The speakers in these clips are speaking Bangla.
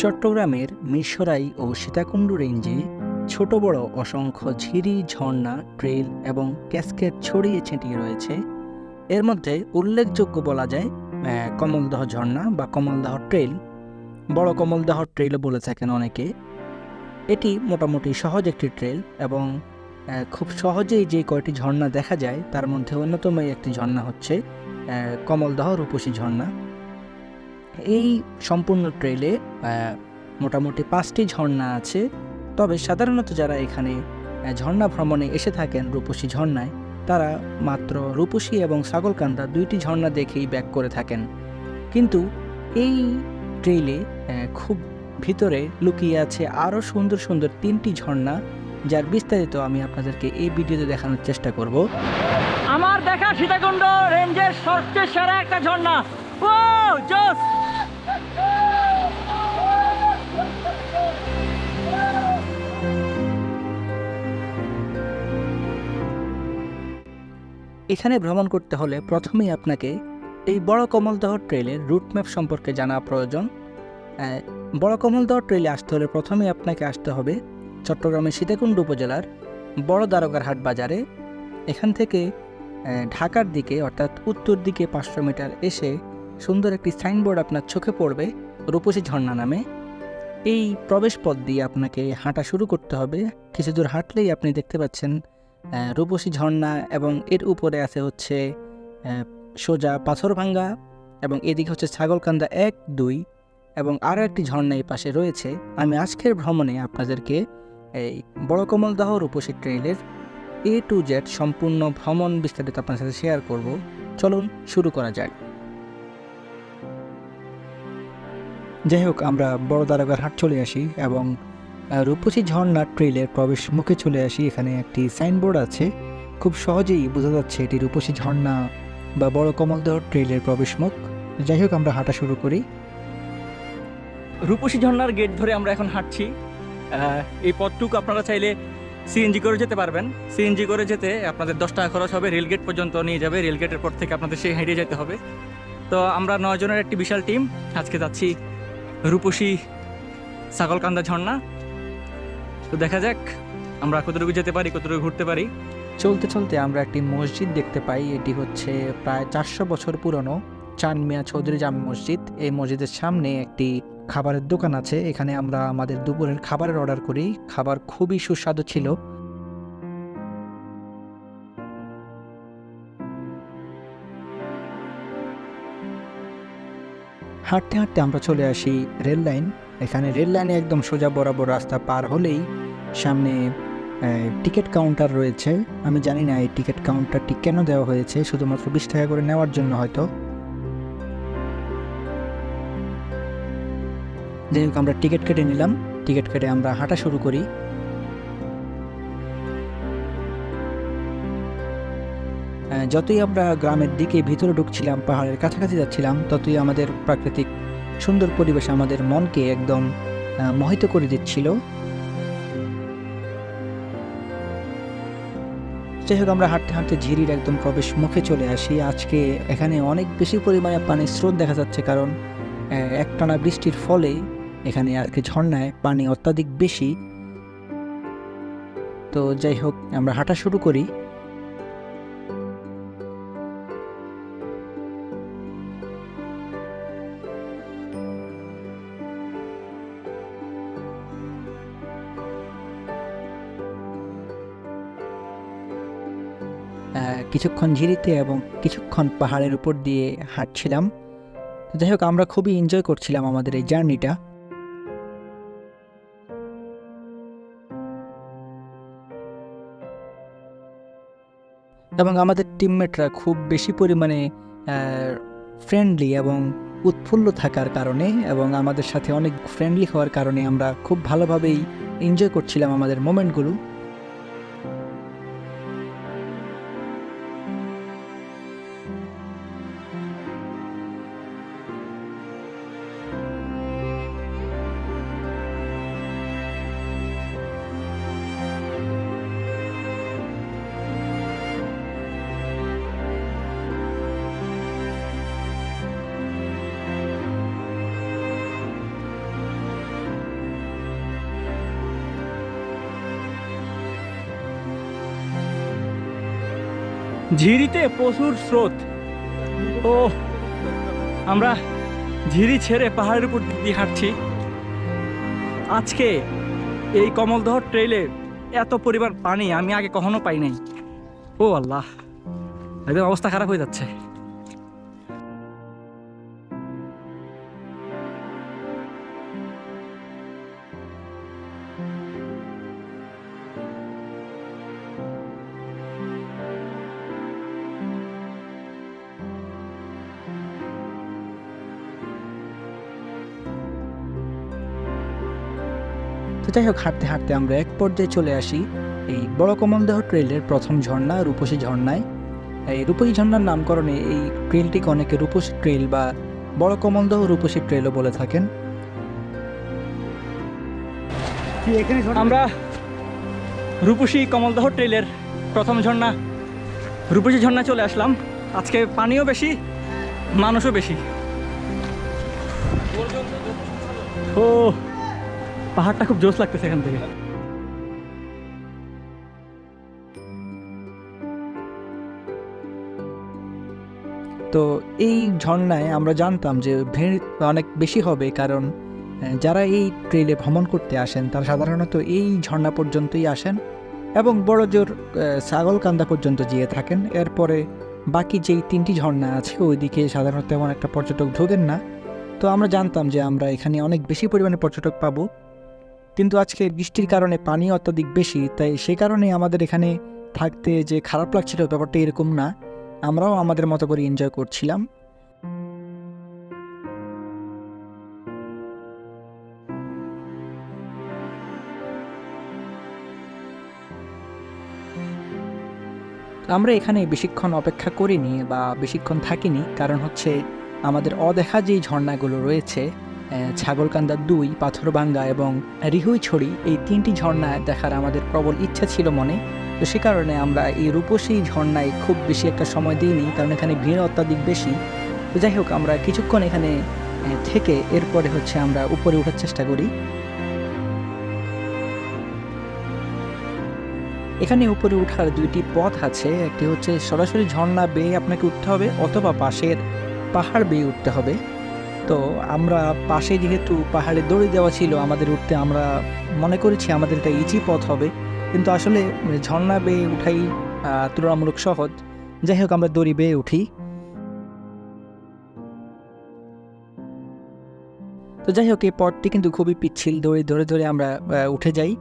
চট্টগ্রামের মিরসরাই ও সীতাকুণ্ড রেঞ্জে ছোট বড় অসংখ্য ঝিরি, ঝর্ণা, ট্রেল এবং ক্যাসকেট ছড়িয়ে ছিটিয়ে রয়েছে। এর মধ্যে উল্লেখযোগ্য বলা যায় কমলদহ ঝর্ণা বা কমলদহ ট্রেল। বড় কমলদহ ট্রেলও বলে থাকেন অনেকে। এটি মোটামুটি সহজ একটি ট্রেল এবং খুব সহজেই যে কয়টি ঝর্ণা দেখা যায়, তার মধ্যে অন্যতম একটি ঝর্ণা হচ্ছে কমলদহ রূপসী ঝর্ণা। এই সম্পূর্ণ ট্রেলে মোটামুটি পাঁচটি ঝর্ণা আছে। তবে সাধারণত যারা এখানে ঝর্ণা ভ্রমণে এসে থাকেন রূপসী ঝর্ণায়, তারা মাত্র রূপসী এবং ছাগলকান্দা দুইটি ঝর্ণা দেখেই ব্যাক করে থাকেন। কিন্তু এই ট্রেইলে খুব ভিতরে লুকিয়ে আছে আরও সুন্দর সুন্দর তিনটি ঝর্ণা, যার বিস্তারিত আমি আপনাদেরকে এই ভিডিওতে দেখানোর চেষ্টা করব। আমার দেখা সীতাকুণ্ড রেঞ্জের সবচেয়ে সেরা একটা ঝর্ণা। ও এখানে ভ্রমণ করতে হলে প্রথমেই আপনাকে এই বড় কমলদহ ট্রেলের রুট ম্যাপ সম্পর্কে জানা প্রয়োজন। বড় কমলদহ ট্রেলে আসতে হলে প্রথমেই আপনাকে আসতে হবে চট্টগ্রামের সীতাকুণ্ড উপজেলার বড় দ্বারকারহাট বাজারে। এখান থেকে ঢাকার দিকে অর্থাৎ উত্তর দিকে পাঁচশো মিটার এসে সুন্দর একটি সাইনবোর্ড আপনার চোখে পড়বে, রূপসী ঝর্ণা নামে। এই প্রবেশ পথ দিয়ে আপনাকে হাঁটা শুরু করতে হবে। কিছু দূর হাঁটলেই আপনি দেখতে পাচ্ছেন রূপসী ঝর্ণা এবং এর উপরে আছে হচ্ছে সোজা পাথর ভাঙ্গা এবং এদিকে হচ্ছে ছাগলকান্দা এক, দুই এবং আরও একটি ঝর্ণা এই পাশে রয়েছে। আমি আজকের ভ্রমণে আপনাদেরকে এই বড় কমলদাহ রূপসী ট্রেইলের এ টু জেড সম্পূর্ণ ভ্রমণ বিস্তারিত আপনার সাথে শেয়ার করব। চলুন শুরু করা যাক। যাই হোক, আমরা বড় দ্বারকার হাট চলে আসি এবং রূপসী ঝর্ণা ট্রেলের প্রবেশ মুখে চলে আসি। এখানে একটি সাইনবোর্ড আছে। খুব সহজেই বোঝা যাচ্ছে এটি রূপসী ঝর্ণা বা বড় কমলদহ ট্রেলের প্রবেশ মুখ। যাই হোক, আমরা হাঁটা শুরু করি। রূপসী ঝর্ণার গেট ধরে আমরা এখন হাঁটছি। এই পথটুকু আপনারা চাইলে সিএনজি করে যেতে পারবেন। সিএনজি করে যেতে আপনাদের দশ টাকা খরচ হবে। রেলগেট পর্যন্ত নিয়ে যাবে। রেলগেটের পর থেকে আপনাদের সেই হেঁটে যেতে হবে। তো আমরা নয় জনের একটি বিশাল টিম। আজকে যাচ্ছি রূপসী ছাগলকান্দা ঝর্ণা। তো দেখা যাক, আমরা কতটুকু যেতে পারি, কতটুকু ঘুরতে পারি। চলতে চলতে আমরা একটি মসজিদ দেখতে পাই, এটি হচ্ছে প্রায় চারশো বছর পুরনো চান মিয়া চৌধুরী জামে মসজিদ। এই মসজিদের সামনে একটি খাবারের দোকান আছে, এখানে আমরা আমাদের দুপুরের খাবারের অর্ডার করি, খাবার খুবই সুস্বাদু ছিল। হাঁটতে হাঁটতে আমরা চলে আসি রেল লাইন। এখানে রেল লাইনে একদম সোজা বরাবর রাস্তা পার হলেই সামনে টিকিট কাউন্টার রয়েছে। আমি জানি না এই টিকিট কাউন্টারটি কেন দেওয়া হয়েছে, শুধুমাত্র বিশ টাকা করে নেওয়ার জন্য হয়তো। যাই হোক, আমরা টিকিট কেটে নিলাম। টিকিট কেটে আমরা হাঁটা শুরু করি। যতই আমরা গ্রামের দিকে ভিতরে ঢুকছিলাম, পাহাড়ের কাছাকাছি যাচ্ছিলাম, ততই আমাদের প্রাকৃতিক সুন্দর পরিবেশ আমাদের মনকে একদম মোহিত করে দিচ্ছিল। যাই হোক, আমরা হাঁটতে হাঁটতে ঝিরির একদম প্রবেশ মুখে চলে আসি। আজকে এখানে অনেক বেশি পরিমাণে পানির স্রোত দেখা যাচ্ছে কারণ একটানা বৃষ্টির ফলে এখানে আর কি ঝর্ণায় পানি অত্যাধিক বেশি। তো যাই হোক, আমরা হাঁটা শুরু করি। কিছুক্ষণ ঝিরিতে এবং কিছুক্ষণ পাহাড়ের উপর দিয়ে হাঁটছিলাম। যাই হোক, আমরা খুবই এনজয় করছিলাম আমাদের এই জার্নিটা এবং আমাদের টিমমেটরা খুব বেশি পরিমাণে ফ্রেন্ডলি এবং উৎফুল্ল থাকার কারণে এবং আমাদের সাথে অনেক ফ্রেন্ডলি হওয়ার কারণে আমরা খুব ভালোভাবেই এনজয় করছিলাম আমাদের মোমেন্টগুলো ঝিরিতে প্রচুর স্রোত। ও আমরা ঝিরি ছেড়ে পাহাড়ের উপর দিয়ে হাঁটছি। আজকে এই কমলদহ ট্রেলে এত পরিমাণ পানি আমি আগে কখনো পাই নাই। ও আল্লাহ, একদম অবস্থা খারাপ হয়ে যাচ্ছে। যাই হোক হাঁটতে হাঁটতে আমরা এক পর্যায়ে চলে আসি এই বড় কমলদেহ ট্রেলের প্রথম ঝর্ণা রূপসী ঝর্ণায়। এই রূপসী ঝর্ণার নামকরণে এই ট্রেলটিকে অনেকে রূপসী ট্রেল বা বড় কমলদহ রূপসী ট্রেলও বলে থাকেন। আমরা রূপসী কমলদহ ট্রেলের প্রথম ঝর্ণা রূপসী ঝর্ণা চলে আসলাম। আজকে পানিও বেশি মানুষও বেশি। ও পাহাড়টা খুব জোশ লাগতেছে এখান থেকে। তো এই ঝর্ণায় আমরা জানতাম যে ভিড় অনেক বেশি হবে কারণ যারা এই ট্রেলে ভ্রমণ করতে আসেন, তারা সাধারণত এই ঝর্ণা পর্যন্তই আসেন এবং বড় জোর ছাগলকান্দা পর্যন্ত যেয়ে থাকেন। এরপরে বাকি যেই তিনটি ঝর্ণা আছে, ওইদিকে সাধারণত তেমন একটা পর্যটক ঢোকেন না। তো আমরা জানতাম যে আমরা এখানে অনেক বেশি পরিমাণে পর্যটক পাবো। কিন্তু আজকে বৃষ্টির কারণে পানি অত্যাধিক বেশি, তাই সে কারণে আমাদের এখানে থাকতে যে খারাপ লাগছিল ব্যাপারটা এরকম না। আমরাও আমাদের মতো করে এনজয় করছিলাম। আমরা এখানে বেশিক্ষণ অপেক্ষা করিনি বা বেশিক্ষণ থাকিনি, কারণ হচ্ছে আমাদের অদেখা যেই ঝর্ণাগুলো রয়েছে ছাগলকান্দা দুই পাথরভাঙ্গা এবং রিহুইছড়ি এই তিনটি ঝর্ণা দেখার আমাদের প্রবল ইচ্ছা ছিল মনে। তো সে কারণে আমরা এই রূপসী ঝর্ণায় খুব বেশি একটা সময় দিইনি, কারণ এখানে ভিড় অত্যাধিক বেশি। তো যাই হোক, আমরা কিছুক্ষণ এখানে থেকে এরপরে হচ্ছে আমরা উপরে ওঠার চেষ্টা করি। এখানে উপরে ওঠার দুইটি পথ আছে। একটি হচ্ছে সরাসরি ঝর্ণা বেয়ে আপনাকে উঠতে হবে অথবা পাশের পাহাড় বেয়ে উঠতে হবে। তো আমরা পাশে যেহেতু পাহাড়ে দড়ি দেওয়া ছিল আমাদের উঠতে, আমরা মনে করেছি আমাদের এটা ইজি পথ হবে। কিন্তু আসলে ঝর্ণা বেয়ে উঠাই তুলনামূলক সহজ। যাই হোক, আমরা দড়ি বেয়ে উঠি। তো যাই হোক, এই পথটি কিন্তু খুবই পিচ্ছিল। দড়ি ধরে ধরে আমরা উঠে যাই।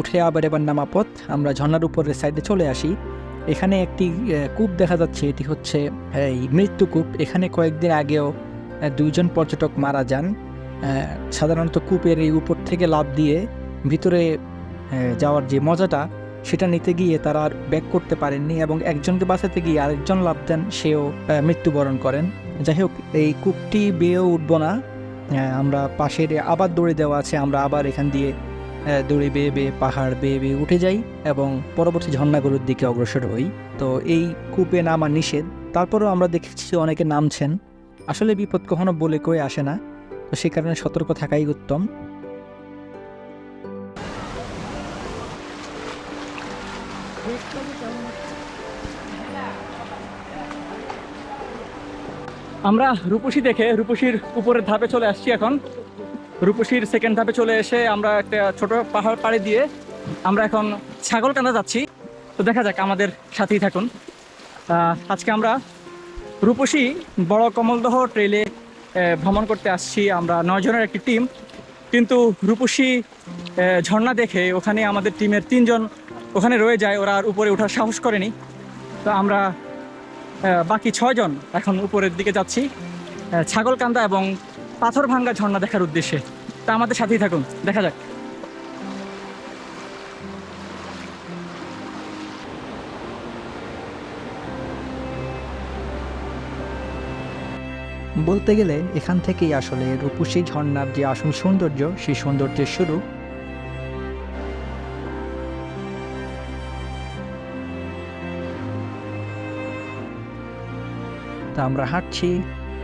উঠে আবার এবার নামা পথ। আমরা ঝর্নার উপরের সাইডে চলে আসি। এখানে একটি কূপ দেখা যাচ্ছে। এটি হচ্ছে এই মৃত্যু কূপ। এখানে কয়েকদিন আগেও দুইজন পর্যটক মারা যান। সাধারণত কূপের এই উপর থেকে লাভ দিয়ে ভিতরে যাওয়ার যে মজাটা, সেটা নিতে গিয়ে তারা আর ব্যাক করতে পারেননি এবং একজনকে বাঁচাতে গিয়ে আরেকজন লাভ দেন। সেও মৃত্যুবরণ করেন। যাই হোক, এই কূপটি বেয়েও উঠবো না। আমরা পাশের আবার দৌড়ে দেওয়া আছে। আমরা আবার এখান দিয়ে দড়ি বেয়ে বেয়ে পাহাড় বেয়ে বেয়ে উঠে যাই এবং পরবর্তী ঝর্ণাগুলোর দিকে অগ্রসর হই। তো এই কূপে নামা নিষেধ। তারপরেও আমরা দেখেছি অনেকে নামছেন। আসলে বিপদ কখনো বলে কয়ে আসে না। তো সে কারণে সতর্ক থাকাই উত্তম। আমরা রূপসী দেখে রূপসীর উপরের ধাপে চলে আসছি এখন। রূপসীর সেকেন্ড ধাপে চলে এসে আমরা একটা ছোট পাহাড় পাড়ে দিয়ে আমরা এখন ছাগল ছাগলকান্দা যাচ্ছি। তো দেখা যাক, আমাদের সাথেই থাকুন। আজকে আমরা রূপসী বড় কমলদহ ট্রেলে ভ্রমণ করতে আসছি। আমরা নয়জনের একটি টিম কিন্তু রূপসী ঝর্ণা দেখে ওখানে আমাদের টিমের তিনজন ওখানে রয়ে যায়। ওরা আর উপরে ওঠার সাহস করেনি। তো আমরা বাকি ছয়জন এখন উপরের দিকে যাচ্ছি। ছাগলকান্দা এবং পাথর ভাঙ্গা ঝর্ণা দেখার উদ্দেশ্যে। তা আমাদের সাথেই থাকুন, দেখা যাক। বলতে গেলে, এখান থেকেই আসলে রূপসী ঝর্ণার যে আসল সৌন্দর্য, সেই সৌন্দর্যের শুরু। তা আমরা হাঁটছি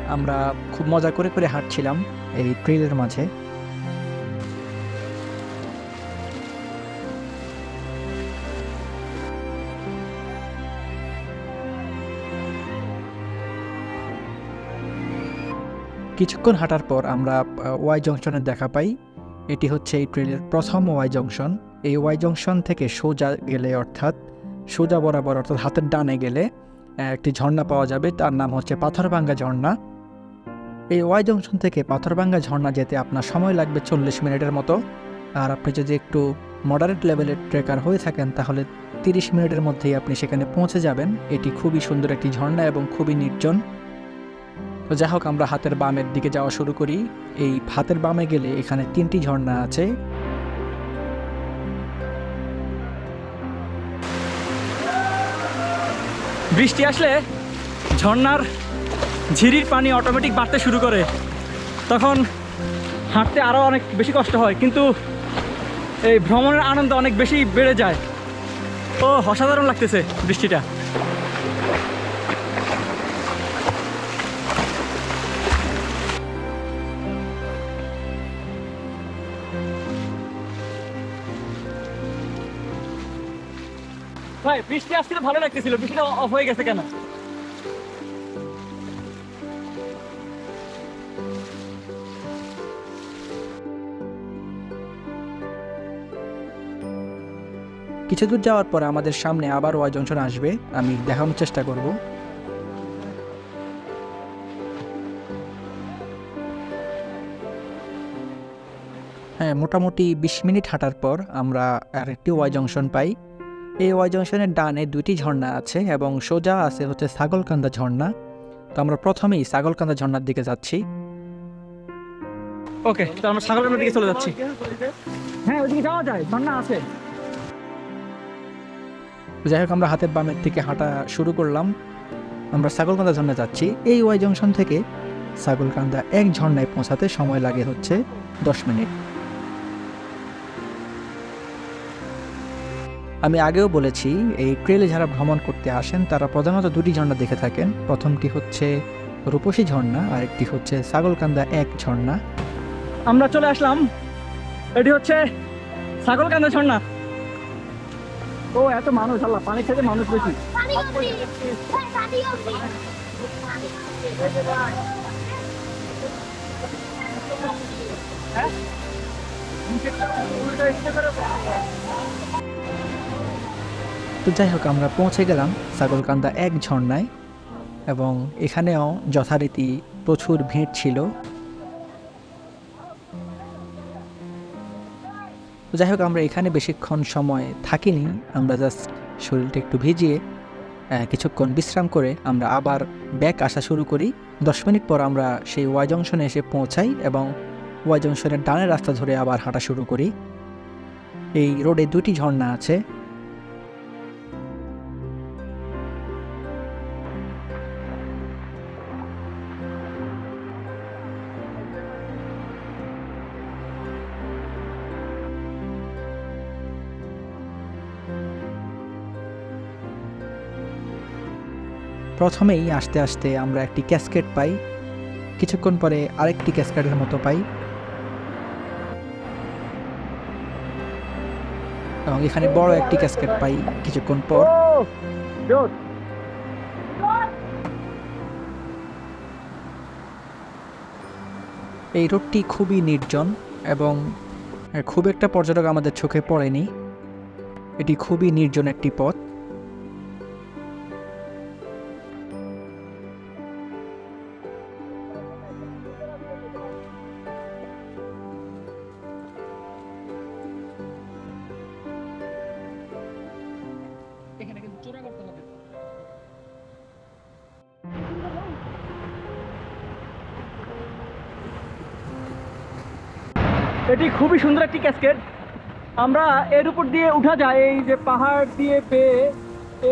আমরা খুব মজা করে করে হাঁটছিলাম এই ট্রেলের মাঝে। কিছুক্ষণ হাঁটার পর আমরা ওয়াই জংশনের দেখা পাই। এটি হচ্ছে এই ট্রেনের প্রথম ওয়াই জংশন। এই ওয়াই জংশন থেকে সোজা গেলে অর্থাৎ, সোজা বরাবর অর্থাৎ হাতের ডানে গেলে একটি ঝর্ণা পাওয়া যাবে। তার নাম হচ্ছে পাথরভাঙ্গা ঝর্ণা। এই ওয়াই জংশন থেকে পাথরভাঙ্গা ঝর্ণা যেতে আপনার সময় লাগবে চল্লিশ মিনিটের মতো। আর আপনি যদি একটু মডারেট লেভেলের ট্রেকার হয়ে থাকেন, তাহলে তিরিশ মিনিটের মধ্যেই আপনি সেখানে পৌঁছে যাবেন। এটি খুবই সুন্দর একটি ঝর্ণা এবং খুবই নির্জন। তো যাই হোক, আমরা হাতের বামের দিকে যাওয়া শুরু করি। এই হাতের বামে গেলে এখানে তিনটি ঝর্ণা আছে। বৃষ্টি আসলে ঝর্ণার ঝিরির পানি অটোমেটিক বাড়তে শুরু করে। তখন হাঁটতে আরও অনেক বেশি কষ্ট হয়, কিন্তু এই ভ্রমণের আনন্দ অনেক বেশি বেড়ে যায়। ও, অসাধারণ লাগতেছে বৃষ্টিটা ভাই, বৃষ্টি আসছিল ভালো লাগতেছিল, বৃষ্টিটা অফ হয়ে গেছে কেন? কিছু দূর যাওয়ার পর আমাদের সামনে আবার ওয়াই জংশন আসবে আমি দেখানোর চেষ্টা করব। হ্যাঁ মোটামুটি বিশ মিনিট হাঁটার পর আমরা আরেকটি ওয়াই জংশন পাই। এই ওয়াই জংশনের ডানে দুইটি ঝর্ণা আছে এবং সোজা আছে হচ্ছে ছাগলকান্দা ঝর্ণা। তো আমরা প্রথমেই ছাগলকান্দা ঝর্ণার দিকে যাচ্ছি। ওকে তো আমরা সাগরের দিকে চলে যাচ্ছি। হ্যাঁ ওইদিকে যাওয়া যায় ঝর্ণা আছে। যাই হোক, আমরা হাতের বামের থেকে হাঁটা শুরু করলাম। আমরা ছাগলকান্দা ঝর্ণা যাচ্ছি। এই ওয়াই জংশন থেকে ছাগলকান্দা এক ঝর্ণায় পৌঁছাতে সময় লাগে হচ্ছে দশ মিনিট। আমি আগেও বলেছি, এই ট্রেলে যারা ভ্রমণ করতে আসেন, তারা প্রধানত দুটি ঝর্ণা দেখে থাকেন। প্রথমটি হচ্ছে রূপসী ঝর্ণা আর একটি হচ্ছে ছাগলকান্দা এক ঝর্ণা। আমরা চলে আসলাম। এটি হচ্ছে ছাগলকান্দা ঝর্ণা। ও এত মানুষ আল্লাহ পানির সাথে মানুষ বেশি। পানি হ্যাঁ পানি তো যাই হোক আমরা পৌঁছে গেলাম ছাগলকান্দা এক ঝর্ণায় এবং এখানেও যথারীতি প্রচুর ভিড় ছিল। যাই হোক, আমরা এখানে বেশিক্ষণ সময় থাকিনি। আমরা জাস্ট শরীরটা একটু ভিজিয়ে কিছুক্ষণ বিশ্রাম করে আমরা আবার ব্যাক আসা শুরু করি। দশ মিনিট পর আমরা সেই ওয়াই জংশনে এসে পৌঁছাই এবং ওয়াই জংশনের ডানের রাস্তা ধরে আবার হাঁটা শুরু করি। এই রোডে দুটি ঝর্ণা আছে। প্রথমেই আস্তে আস্তে আমরা একটি ক্যাসকেট পাই। কিছুক্ষণ পরে আরেকটি ক্যাসকেটের মতো পাই। এবং এখানে বড় একটি ক্যাসকেট পাই কিছুক্ষণ পর। এই রোডটি খুবই নির্জন এবং খুব একটা পর্যটক আমাদের চোখে পড়েনি। এটি খুবই নির্জন একটি পথ। এটি খুবই সুন্দর একটি ক্যাসকেট আমরা এর উপর দিয়ে উঠা যায়, এই যে পাহাড় দিয়ে পেয়ে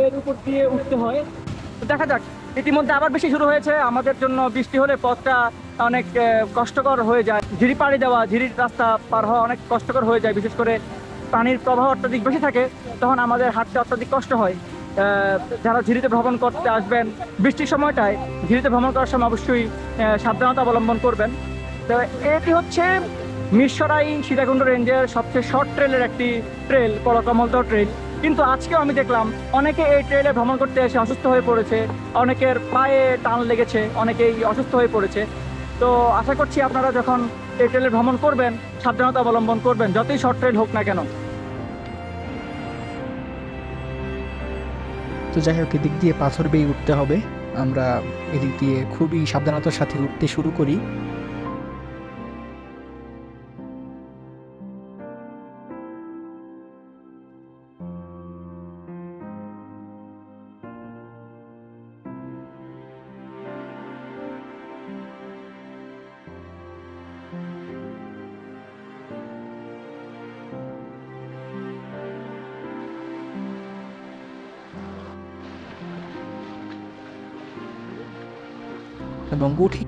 এর উপর দিয়ে উঠতে হয়। দেখা যাক, ইতিমধ্যে আবার বেশি শুরু হয়েছে। আমাদের জন্য বৃষ্টি হলে পথটা অনেক কষ্টকর হয়ে যায়। ঝিরি পাড়ি দেওয়া ঝিরির রাস্তা পার হওয়া অনেক কষ্টকর হয়ে যায়। বিশেষ করে পানির প্রবাহ অত্যাধিক বেশি থাকে, তখন আমাদের হাঁটতে অত্যাধিক কষ্ট হয়। যারা ঝিরিতে ভ্রমণ করতে আসবেন, বৃষ্টির সময়টায় ঝিরিতে ভ্রমণ করার সময় অবশ্যই সাবধানতা অবলম্বন করবেন। তো এটি হচ্ছে মিরসরাই সীতাকুণ্ড রেঞ্জের সবচেয়ে শর্ট ট্রেলের একটি ট্রেল কলকমলদ ট্রেল কিন্তু আজকেও আমি দেখলাম, অনেকে এই ট্রেলে ভ্রমণ করতে এসে অসুস্থ হয়ে পড়েছে, অনেকের পায়ে টান লেগেছে, অনেকেই অসুস্থ হয়ে পড়েছে। তো আশা করছি আপনারা যখন এই ট্রেলে ভ্রমণ করবেন, সাবধানতা অবলম্বন করবেন, যতই শর্ট ট্রেল হোক না কেন। তো যাই হোক, এদিক দিয়ে পাথর বেয়ে উঠতে হবে। আমরা এদিক দিয়ে খুবই সাবধানতার সাথে উঠতে শুরু করি।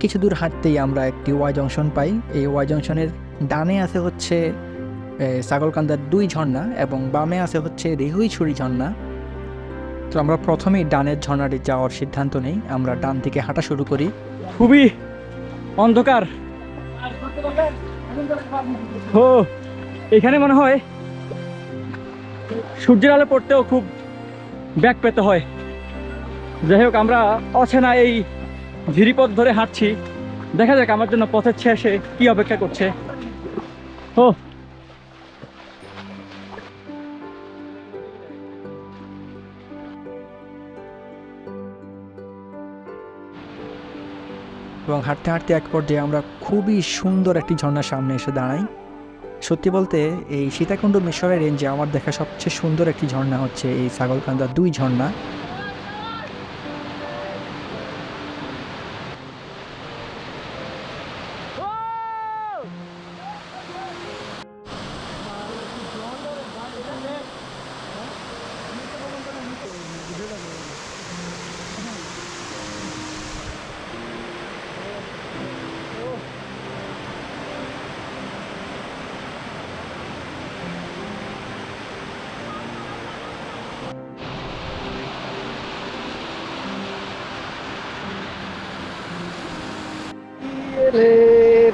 কিছু দূর হাঁটতেই আমরা একটি ওয়াই জংশন পাই। এই ওয়াই জংশনের ডানে আছে হচ্ছে এ, ছাগলকান্দার দুই ঝর্ণা এবং বামে আছে হচ্ছে রেহুইছড়ি ঝর্ণা। তো আমরা প্রথমেই ডানের ঝর্ণাটি যাওয়ার সিদ্ধান্ত নেই। আমরা ডান থেকে হাঁটা শুরু করি। খুবই অন্ধকার। ও এখানে মনে হয় সূর্যের আলো পড়তেও খুব ব্যাক পেতে হয়। যাই হোক আমরা অচেনা এই ঝিরিপথ ধরে হাঁটছি। দেখা যাক আমার জন্য পথের শেষে কি অপেক্ষা করছে। ও। এবং হাঁটতে হাঁটতে এক পর্যায়ে আমরা খুবই সুন্দর একটি ঝর্ণার সামনে এসে দাঁড়াই। সত্যি বলতে, এই সীতাকুণ্ড মিশরের রেঞ্জে আমার দেখা সবচেয়ে সুন্দর একটি ঝর্ণা হচ্ছে এই ছাগলকান্দার দুই ঝর্ণা।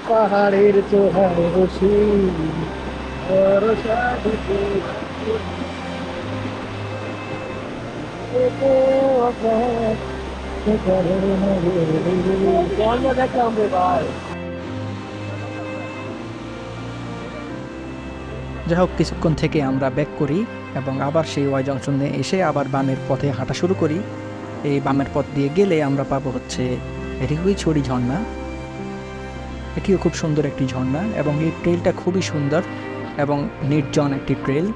পাহাড়ের চোহারে বসি। যাই হোক কিছুক্ষণ থেকে আমরা ব্যাক করি এবং আবার সেই ওয়াই জংশনে এসে আবার বামের পথে হাঁটা শুরু করি। এই বামের পথ দিয়ে গেলে আমরা পাবো হচ্ছে রিহুই ছড়ি ঝর্ণা। এটিও খুব সুন্দর একটি ঝর্ণা এবং এই ট্রেলটা খুবই সুন্দর এবং নির্জন একটি ট্রেল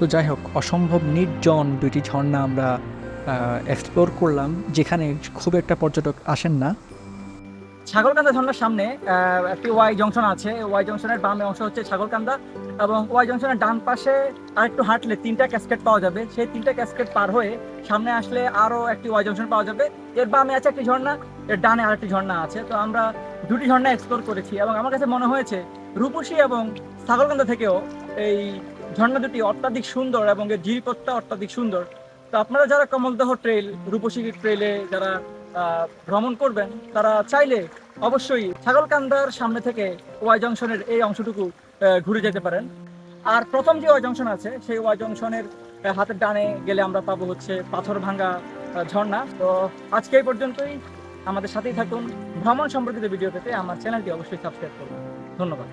তো যাই হোক, অসম্ভব নির্জন দুইটি ঝর্ণা আমরা এক্সপ্লোর করলাম, যেখানে খুব একটা পর্যটক আসেন না। ছাগলকান্দা ঝর্ণার সামনে একটি ওয়াই জংশন আছে। ওয়াই জংশনের বামে অংশ হচ্ছে ছাগলকান্দা এবং ওয়াই জংশনের ডান পাশে আরেকটু হাঁটলে তিনটা ক্যাসকেট পাওয়া যাবে। সেই তিনটা ক্যাসকেট পার হয়ে সামনে আসলে আরও একটি ওয়াই জংশন পাওয়া যাবে। এর বামে আছে একটি ঝর্ণা, এর ডানে আরেকটি ঝর্ণা আছে। তো আমরা দুটি ঝর্ণা এক্সপ্লোর করেছি এবং আমার কাছে মনে হয়েছে, রূপসী এবং ছাগলকান্দা থেকেও এই ঝর্ণা দুটি অত্যাধিক সুন্দর এবং এর জিরিপথটা অত্যাধিক সুন্দর। তো আপনারা যারা কমলদহ ট্রেল রূপসী ট্রেলে যারা ভ্রমণ করবেন, তারা চাইলে অবশ্যই ছাগলকান্দার সামনে থেকে ওয়াই জংশনের এই অংশটুকু ঘুরে যেতে পারেন। আর প্রথম যে ওয়াই জংশন আছে, সেই ওয়াই জংশনের হাতের ডানে গেলে আমরা পাবো হচ্ছে পাথর ভাঙ্গা ঝর্ণা। তো আজকে এই পর্যন্তই। আমাদের সাথেই থাকুন। ভ্রমণ সম্পর্কিত ভিডিও পেতে আমার চ্যানেলটি অবশ্যই সাবস্ক্রাইব করুন। ধন্যবাদ।